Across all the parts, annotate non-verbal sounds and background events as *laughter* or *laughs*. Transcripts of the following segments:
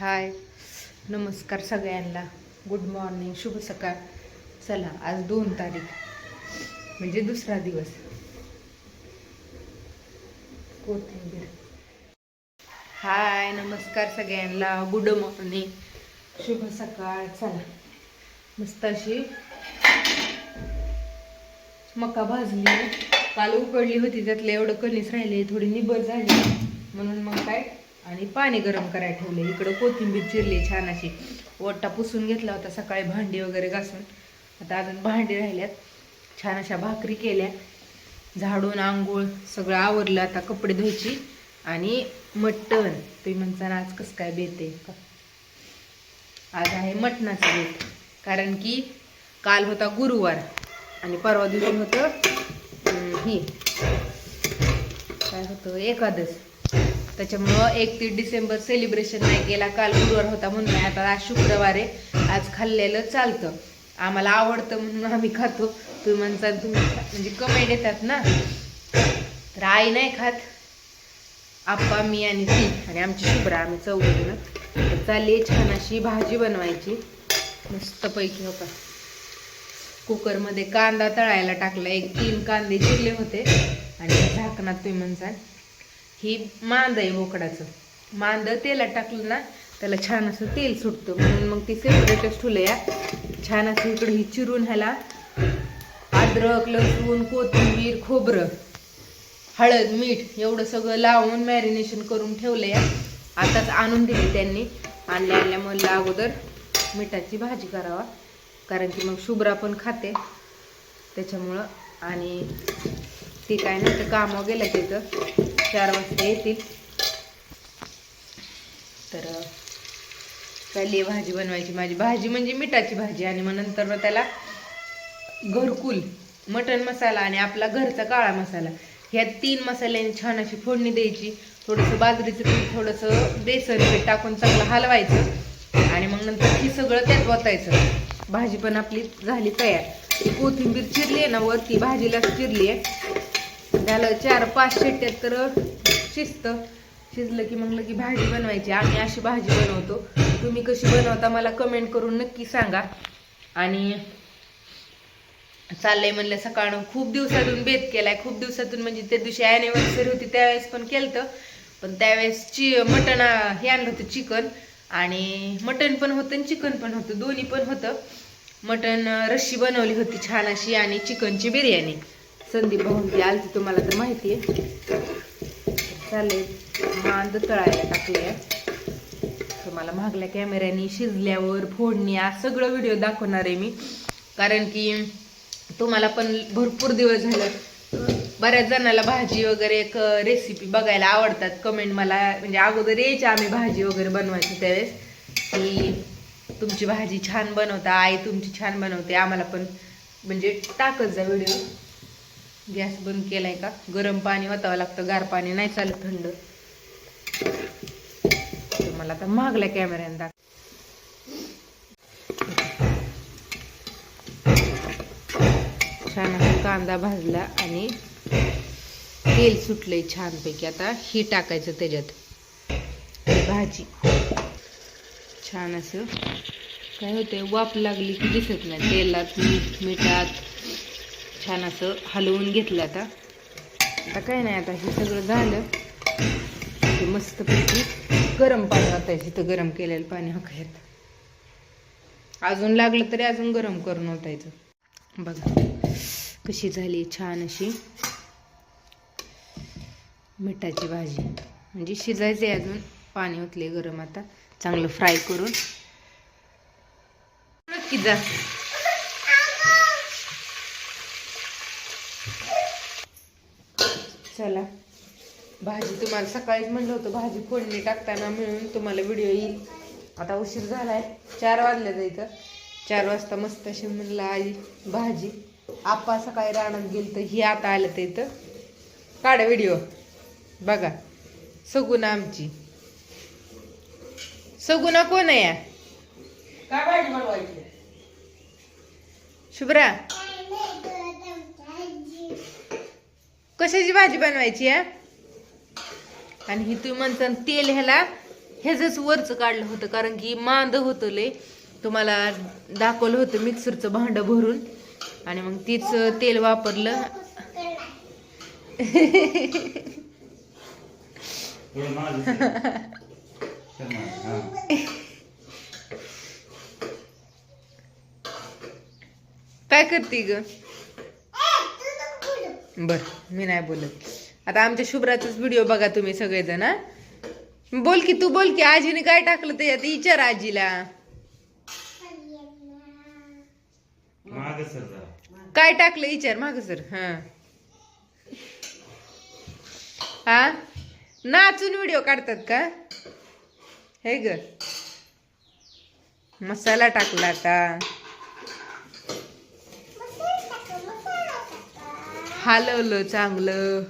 हाय. नमस्कार सगळ्यांना. Good morning शुभ सकाळ. चला आज दोन तारीख. म्हणजे दुसरा दिवस. कोथिंबीर. हाय नमस्कार सगळ्यांना. गुड मॉर्निंग शुभ सकाळ. चला. मस्त अशी मका भाजली. काल उकडली होती त्यातलं एवढं कणीस राहिले थोडी निबर झाली. म्हणून मग काय आणि पाणी गरम करायला ठेवले. इकडं कोथिंबीर चिरली छान अशी ओटा पुसून घेतला होता. सकाळी भांडी वगैरे घासून. आता अजून भांडी राहिल्यात. छान अशा भाकरी केल्या. झाडून आंघोळ सगळं आवरलं आता कपडे धुवायची. आणि मटण. तुम्ही म्हणता आज कसं काय बेत आहे का? आज आहे मटणाचं बेत. कारण की काल होता गुरुवार. आणि परवा दिवशी होतं ही. काय होतं? एकादश त्याच्यामुळं एकतीस डिसेंबर सेलिब्रेशन नाही केला. काल गुरुवार होता म्हणून नाही. आता आज शुक्रवार आहे. आज खाल्लेलं चालतं. आम्हाला आवडतं म्हणून आम्ही खातो. तुम्ही म्हणता तुम्ही म्हणजे कमेंट येतात ना. तर आई नाही खात. आप्पा मी आणि ती. आणि आमची शुभ्रा आम्ही चौघजण चालली छान अशी भाजी बनवायची. मस्तपैकी हो का. कुकरमध्ये कांदा तळायला टाकला. एक तीन कांदे चिरले होते. आणि झाकणात तुम्ही म्हणसाल. ही मांद आहे बोकडाचं. मांद तेलात टाकलं ना त्याला छान असं तेल सुटतं. म्हणून मग ती सेपरेटच ठुलं या. छान असं इकडे ही चिरून ह्याला अद्रक लसूण कोथिंबीर खोबरं हळद मीठ एवढं सगळं लावून मॅरिनेशन करून ठेवलं या. आताच आणून दिली त्यांनी. आणल्या आणल्या म्हणलं अगोदर मिठाची भाजी करावा. कारण की मग शुभ्रा पण खाते. त्याच्यामुळं आणि ती काय नाही तर कामं गेलं तिथं चार वाजता येतील. तर चालली भाजी बनवायची माझी. भाजी म्हणजे मिठाची भाजी आणि मग नंतर मग त्याला घरकुल मटन मसाला आणि आपला घरचा काळा मसाला. ह्या तीन मसाल्यांनी छान अशी फोडणी द्यायची. थोडंसं बाजरीचं पीठ थोडंसं बेसन पीठ टाकून चांगलं हलवायचं आणि मग नंतर हे सगळं त्यात ओतायचं. भाजी पण आपली झाली तयार. ती कोथिंबीर चिरली आहे ना वरती भाजीला चिरली आहे. झालं चार पाच शिट्ट्यात तर शिजतं शिजलं की मग की भाजी बनवायची. आम्ही अशी भाजी बनवतो. तुम्ही कशी बनवता मला कमेंट करून नक्की सांगा. आणि चाललंय म्हणलं सकाळनं खूप दिवसातून बेत केलाय. खूप दिवसातून म्हणजे त्या दिवशी ॲनिव्हर्सरी होती त्यावेळेस पण केलं पण त्यावेळेस चि मटण हे आणलं होतं चिकन. आणि मटण पण होतं आणि चिकन पण होतं. दोन्ही पण होतं. मटण रशी रस्सी बनवली होती छान अशी आणि चिकनची बिर्याणी. संदीप भाऊंची आलती तुम्हाला तर माहिती आहे. चालेल. मांद तळायला टाकले तुम्हाला मागल्या कॅमेऱ्याने शिजल्यावर फोडणी आज सगळं व्हिडिओ दाखवणार आहे मी. कारण की तुम्हाला पण भरपूर दिवस झालं. बऱ्याच जणाला भाजी वगैरे एक रेसिपी बघायला आवडतात. कमेंट मला म्हणजे अगोदर यायची आम्ही भाजी वगैरे बनवायची त्यावेळेस. की तुमची भाजी छान बनवता आई तुमची छान बनवते. आम्हाला पण म्हणजे टाकत जा व्हिडिओ गॅस बंद केलाय का? गरम पाणी वाचावं लागतं गार पाणी नाही चालत थंड. मला आता मागल्या कॅमेऱ्याने दाख छान असा कांदा भाजला आणि तेल सुटलंय छानपैकी. आता ही टाकायचं त्याच्यात. भाजी. छान असं. काय होतंय? वाफ लागली की दिसत नाही. तेलात मीठ मिठात. छान असं हलवून घेतलं आता. आता काय नाही आता हे सगळं झालं. की मस्तपैकी गरम पाणी आता इथं गरम केलेलं पाणी हा अजून लागलं तरी अजून गरम करून ओतायचं. बघा कशी झाली छान अशी मिठाची भाजी. म्हणजे शिजायचं अजून पाणी ओतले गरम आता. चांगलं फ्राय करून. नक्की जास्त चला भाजी तुम्हाला सकाळीच म्हणलं होतं भाजी फोडणी टाकताना मिळून तुम्हाला व्हिडिओ येईल. आता उशीर झालाय चार वाजल्या जायचं चार वाजता मस्त अशी म्हणलं आई भाजी आपा सकाळी रानात गेल तर ही आता आलं तर इथं. काढा व्हिडिओ बघा सगुना आमची. सगुना कोण आहे या? शुभ्रा कशाची भाजी बनवायची आहे आणि ही तुम्ही म्हणता तेल ह्याला ह्याच वरचं काढलं होतं कारण की मांद होतं लय. तुम्हाला दाखवलं होतं मिक्सरचं भांडं भरून. आणि मग तीच तेल वापरलं. काय करते ग? बर मी नाही बोलत. आता आमच्या शुभ्राचाच व्हिडिओ बघा तुम्ही सगळेजण बोल की तू बोल की. आजीने काय टाकलं त्याच्यात? विचार आजीला. मागं सर जरा. काय टाकलं? विचार माग सर. हा. हा? नाचून व्हिडिओ काढतात का? हे ग. मसाला टाकला आता. हलवलं चांगलं.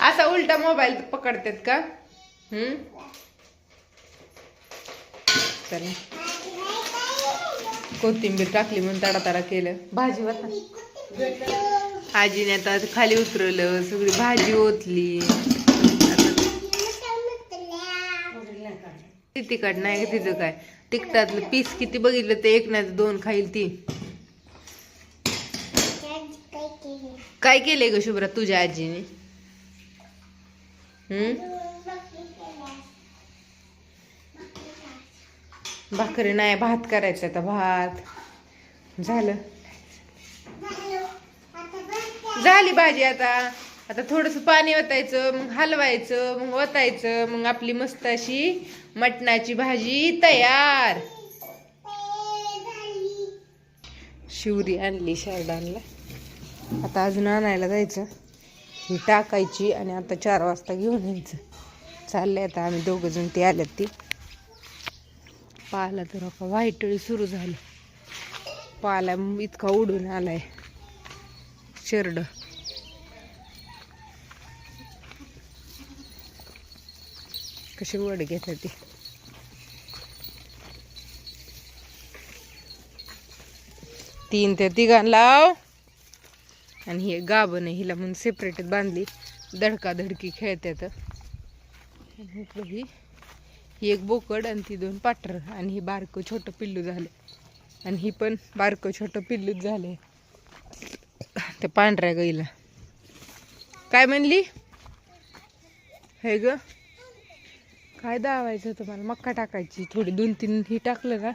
असा उलटा मोबाईल पकडतात का? हम्म? चला. कोथिंबीर टाकली म्हणून तडा तडा केलं. भाजी होता. आजीने आता खाली उतरवलं सगळी भाजी ओतली. तिखट नाही का तिचं काय? तिखटातलं पीस किती बघितलं ते एक नाही तर दोन खाईल ती. काय केलंय ग शुभ्रा तुझ्या आजीने? भाकरी नाही भात करायचं आता भात. झालं. झाली भाजी आता. आता थोडस पाणी ओतायचं मग हलवायचं मग ओतायचं मग आपली मस्त अशी मटणाची भाजी तयार. शिवरी आणली शारदानला. आता अजून आणायला जायचं. ही टाकायची आणि आता चार वाजता घेऊन यायचं. चालले आता आम्ही दोघं जण ते आल्यात ती. पाला तर का वाईटळी सुरू झाली. पाला इतका उडून आलाय. शेरड. कशी वड घेतात ती. तीन त्या तिघां लाव. आणि हे गाभण हिला म्हणून सेपरेट बांधली. धडका धडकी खेळतात इकडं ही ही एक बोकड आणि ती दोन पाटर आणि ही बारकं छोटं पिल्लू झालं आणि ही पण बारकं छोटं पिल्लूच झालंय. त्या पांढऱ्या गाईला. काय म्हणली? हे ग. काय दावायचं तुम्हाला? मक्का टाकायची. थोडी दोन तीन ही टाकलं का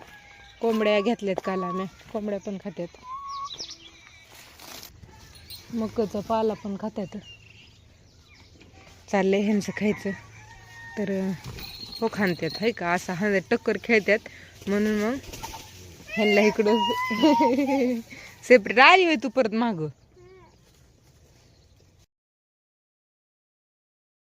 कोंबड्या घेतल्यात काल आम्ही. कोंबड्या पण खात्यात. मकाचा पाला पण खात्यात. चाललंय ह्यांचं खायचं. तर हो खाणत्यात आहे का? असा हा टक्कर खेळतात म्हणून मग ह्यांना इकडं *laughs* सेपरेट आली होय तू परत मागं.